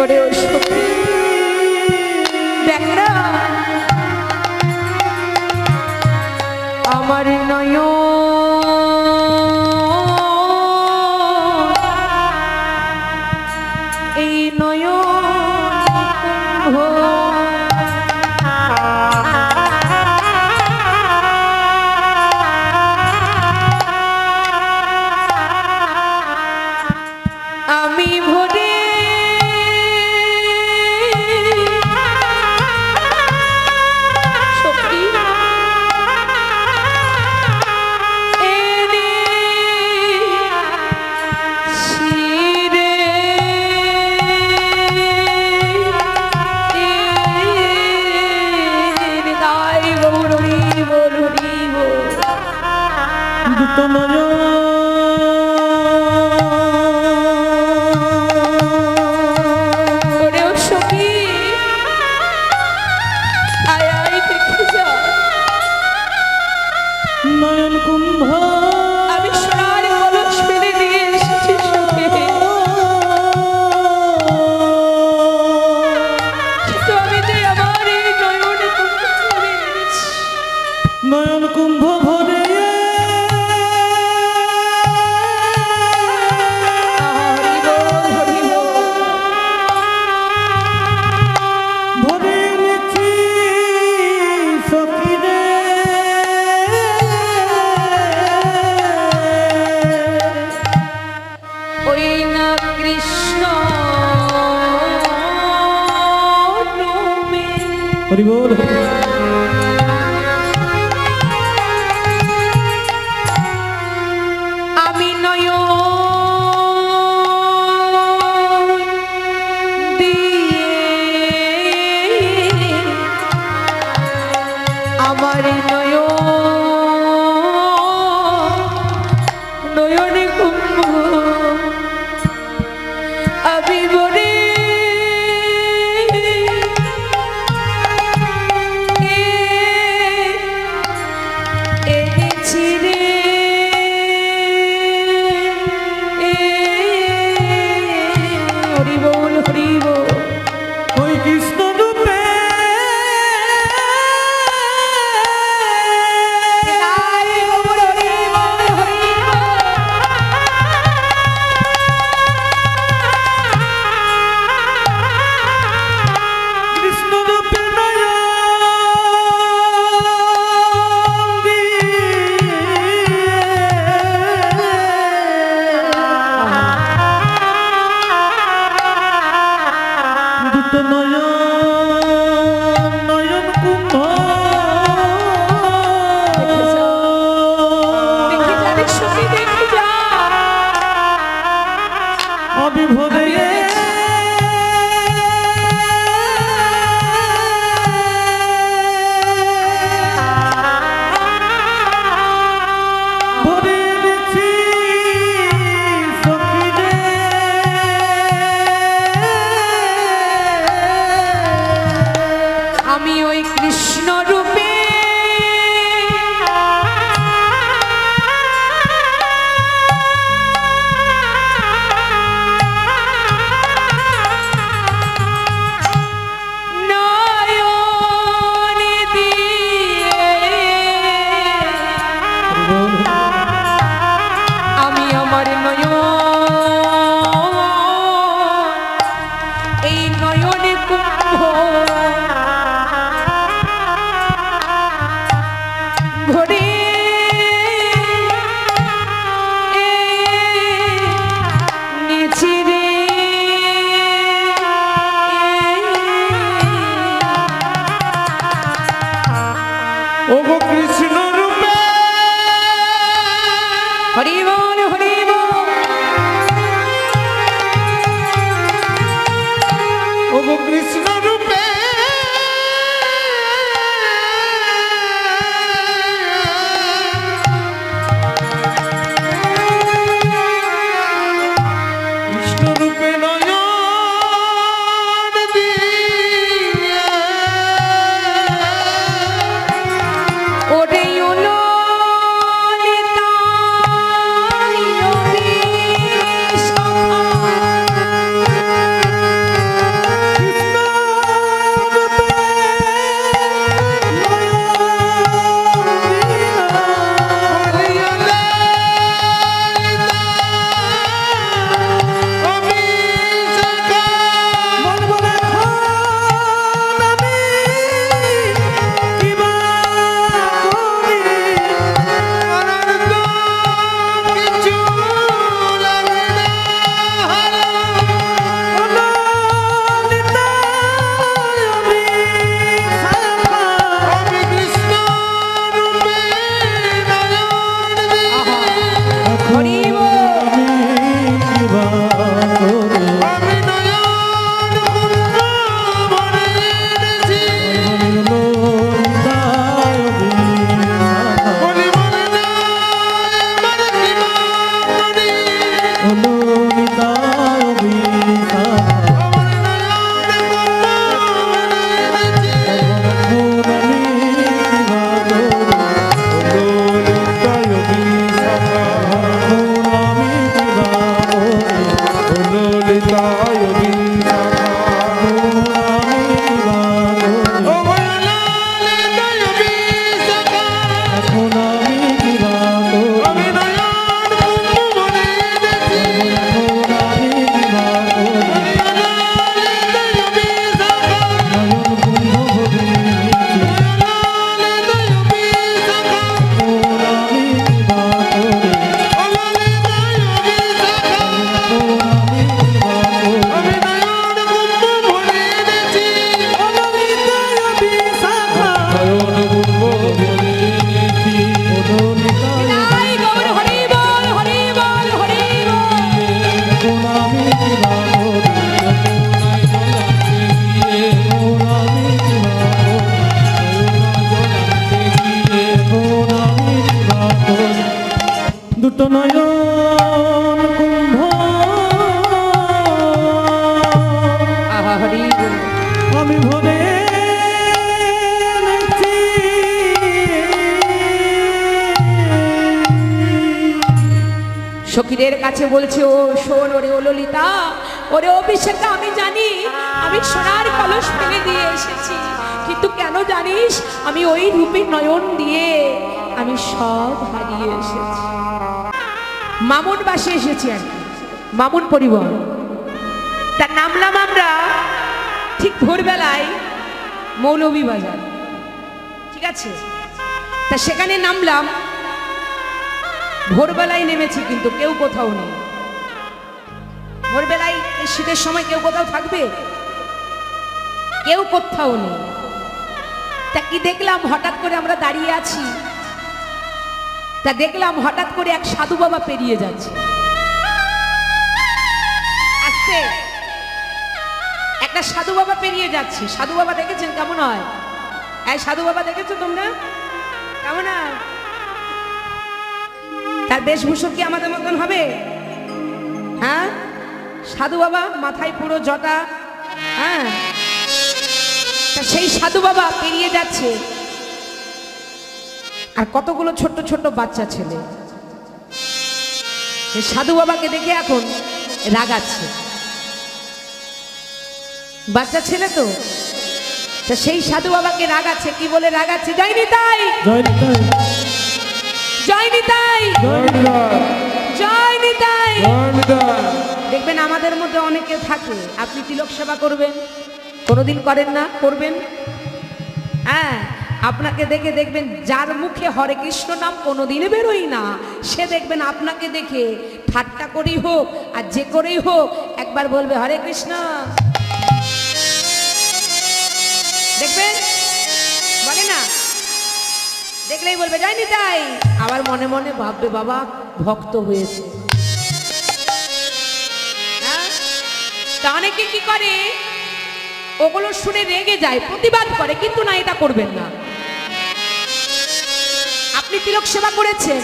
করে দেখ না আমার নয় আমি ওই কৃষ্ণ রূপে নয়ন কুম্ভ। সখীদের কাছে বলছে ও শোন ওরে ও ললিতা ওরে অভিষেকটা আমি জানি আমি সোনার কলস ফেলে দিয়ে এসেছি। কিন্তু কেন জানিস আমি ওই রূপে নয়ন দিয়ে আমি সব হারিয়ে এসেছি। মামুন বাসে এসেছি আর মামুন পরিবহন তা নামলাম আমরা ঠিক ভোরবেলায় মৌলভীবাজার। ঠিক আছে? তা সেখানে নামলাম। ভোরবেলায় নেমেছি কিন্তু কেউ কোথাও নেই। ভোরবেলায় শীতের সময় কেউ কোথাও থাকবে? কেউ কোথাও নেই। তা কি দেখলাম? হঠাৎ করে আমরা দাঁড়িয়ে আছি। তা দেখলাম হঠাৎ করে এক সাধু বাবা পেরিয়ে যাচ্ছে। আসতে একটা সাধু বাবা পেরিয়ে যাচ্ছে। সাধু বাবা দেখেছেন? কেমন হয়? এই সাধু বাবা দেখেছ তোমরা? কেমন হয়? তার বেশভূষণ কি আমাদের মতন হবে? হ্যাঁ? সাধু বাবা মাথায় পুরো জটা হ্যাঁ? সেই সাধু বাবা পেরিয়ে যাচ্ছে। আর কতগুলো ছোট্ট ছোট্ট বাচ্চা ছেলে? সাধু বাবাকে দেখে এখন রাগাচ্ছে বাচ্চা ছেলে তো? তা সেই সাধু বাবাকে রাগাচ্ছে কি বলে রাগাচ্ছে যায়নি তাই। জয়নি তাই! জয়নি তাই। দেখবেন আমাদের মধ্যে অনেকে থাকে আপনি তিলক সেবা করবেন কোনোদিন করেন না করবেন? হ্যাঁ। আপনাকে দেখে দেখবেন যার মুখে হরে কৃষ্ণ নাম কোনোদিনই বেরোই না। সে দেখবেন আপনাকে দেখে ঠাট্টা করেই হোক আর যে করেই হোক একবার বলবে, হরে কৃষ্ণ। দেখবেন? বলে না? দেখলেই বলবে, যায়নি তাই। আবার মনে মনে ভাববে বাবা, ভক্ত হয়েছে। হ্যাঁ? তা অনেকে কি করে? ওগুলো শুনে রেগে যায়, প্রতিবাদ করে, কিন্তু না, এটা করবেন না। আপনি তিলক সেবা করেছেন।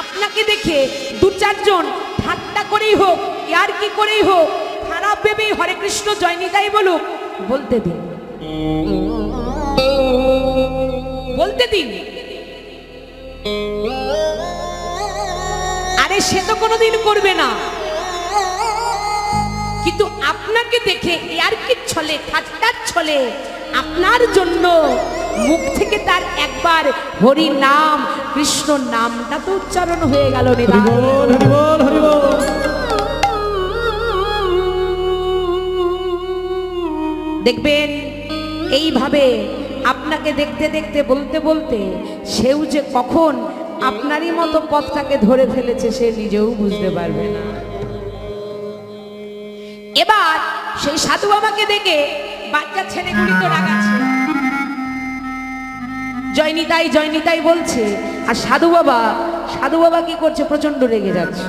আপনাকে দেখে দু চারজন ঠাট্টা করেই হোক ইয়ার কি করেই হোক, খারাপ ভেবেই হরে কৃষ্ণ জয়নিতাই বলুক, বলতে দিন। বলতে দিন। আরে সে তো কোনোদিন করবে না। আপনাকে দেখে ইয়ার কি ছলে ঠাট্টার ছলে? আপনার জন্য মুখ থেকে তার একবার হরি নাম কৃষ্ণ নামটা তো উচ্চারণ হয়ে গেল দেখবেন এইভাবে আপনাকে দেখতে দেখতে বলতে বলতে সেও যে কখন আপনারই মতো পথটাকে ধরে ফেলেছে সে নিজেও বুঝতে পারবে না। এবার সেই সাধু বাবাকে দেখে বাচ্চা ছেলেগুলি তো রাগাচ্ছে জয়নিতাই জয়নিতাই বলছে আর সাধু বাবা সাধু বাবা কি করছে? প্রচণ্ড রেগে যাচ্ছে।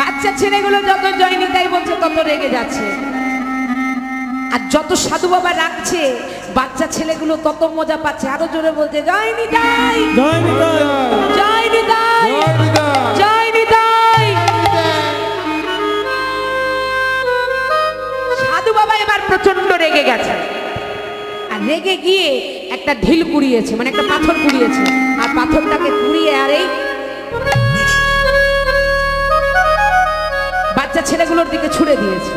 বাচ্চা ছেলেগুলো যত জয়নিতাই বলছে তত রেগে যাচ্ছে। আর যত সাধু বাবা রাখছে বাচ্চা ছেলেগুলো তত মজা পাচ্ছে। আরও জোরে বলছে জয় নিতাই জয় নিতাই জয় প্রচণ্ড রেগে গেছে। আর রেগে গিয়ে একটা ঢিল কুড়িয়েছে মানে একটা পাথর কুড়িয়েছে। আর পাথরটাকে কুড়িয়ে আর এই বাচ্চা ছেলেগুলোর দিকে ছুড়ে দিয়েছে।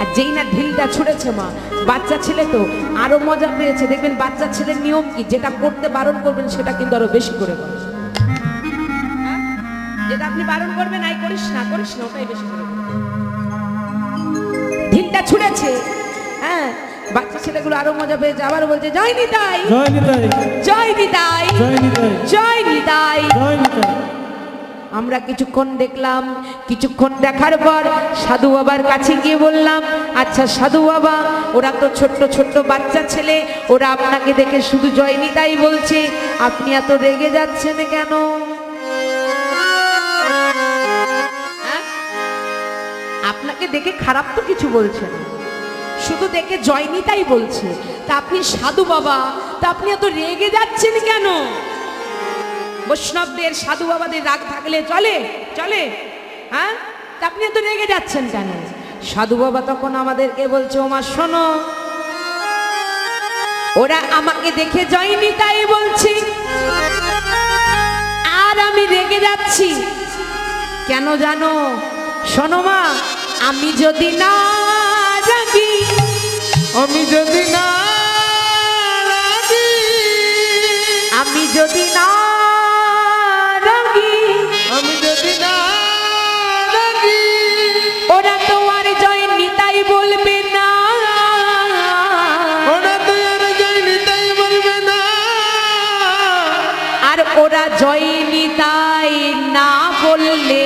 আর যেই না ঢিলটা ছুড়েছে মা, বাচ্চা ছেলে তো আরও মজা পেয়েছে। দেখবেন বাচ্চা ছেলের নিয়ম কি? যেটা করতে বারণ করবেন, সেটা কিন্তু আরও বেশি করে করে হ্যাঁ? যেটা আপনি বারণ করবেন আই করিস না করিস না, ওটাই বেশি করে। ঢিলটা ছুঁড়েছে হ্যাঁ বাচ্চা ছেলেগুলো আরও মজা পেয়েছে আবার বলছে জয় নিতাই জয় নিতাই জয় নিতাই জয় নিতাই জয় নিতাই জয় নিতাই আমরা কিছুক্ষণ দেখলাম কিছুক্ষণ দেখার পর সাধু বাবার কাছে গিয়ে বললাম আচ্ছা সাধু বাবা ওরা তো ছোট্ট ছোট্ট বাচ্চা ছেলে ওরা আপনাকে দেখে শুধু জয়নি তাই বলছে। আপনি এত রেগে যাচ্ছেন কেন? হ্যাঁ? আপনাকে দেখে খারাপ তো কিছু বলছে না। শুধু দেখে জয়নিতাই বলছে। তা আপনি সাধু বাবা, তা আপনি এত রেগে যাচ্ছেন কেন? বৈষ্ণবদের, সাধু বাবাদের রাগ থাকলে চলে চলে হ্যাঁ? তা আপনি এত রেগে যাচ্ছেন কেন? সাধু বাবা তখন আমাদেরকে বলছে, ওমা, শোনো। ওরা আমাকে দেখে জয়নি তাই বলছে। আর আর আমি রেগে যাচ্ছি। কেন জানো? শোনো মা, আমি যদি না রাগি আমি যদি না রাগি আমি যদি না রাগি আমি যদি না রাগি ওরা তো আর জয় নিতাই বলবে না। ওরা তো আর যাইনি তাই বলবে না। আর ওরা জয় নিতাই না বললে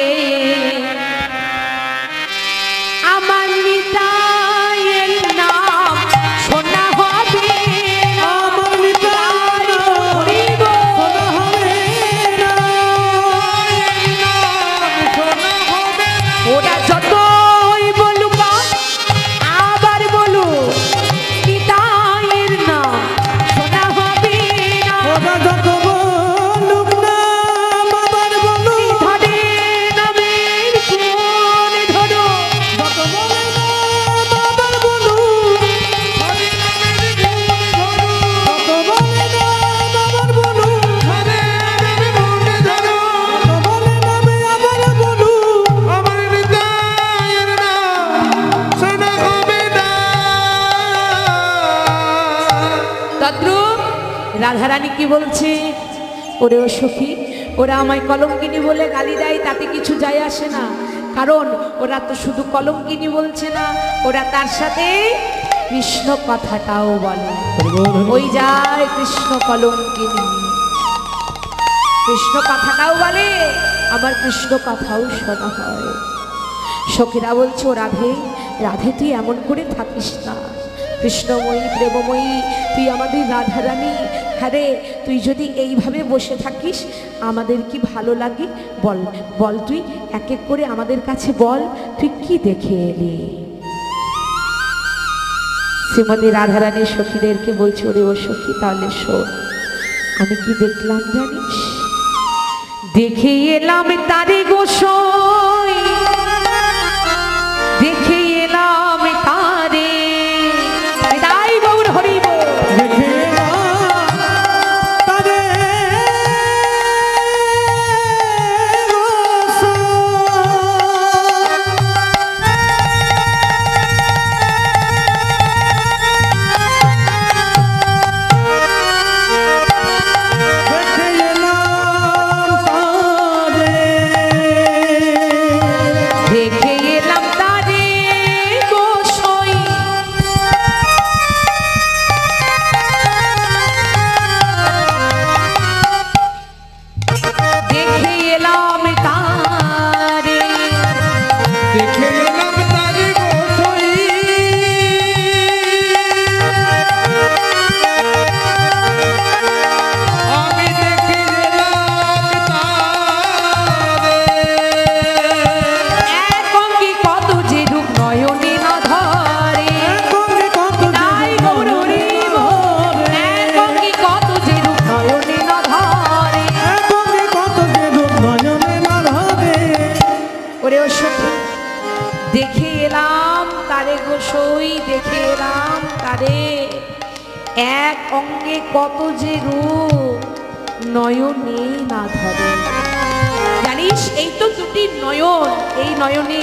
রাধারানী কি বলছে? ওরে ও সখী, ওরা আমায় কলঙ্কিনী বলে গালি দেয়, তাতে কিছু যায় আসে না। কারণ ওরা তো শুধু কলঙ্কিনী বলছে না, ওরা তার সাথে কৃষ্ণ কথাটাও বলে। ওই যায় কৃষ্ণ কলঙ্কিনী। কৃষ্ণ কথাটাও বলে, আবার কৃষ্ণ কথাও শোনা হয়। সখীরা বলছে, ও রাধে রাধে, তুই এমন করে থাকিস না। কৃষ্ণময়ী, প্রেমময়ী তুই আমাদের রাধারানী। হ্যাঁ তুই যদি এইভাবে বসে থাকিস, আমাদের কি ভালো লাগে? বল বল তুই, এক এক করে আমাদের কাছে বল, তুই কি দেখে এলি? শ্রীমতী রাধারানী সখীদেরকে বলছে, ওরে ও সখী, তাহলে শোন, আমি কি দেখলাম জানিস? দেখে এলাম তারে গোসই দুটি নয়ন এই নয়নে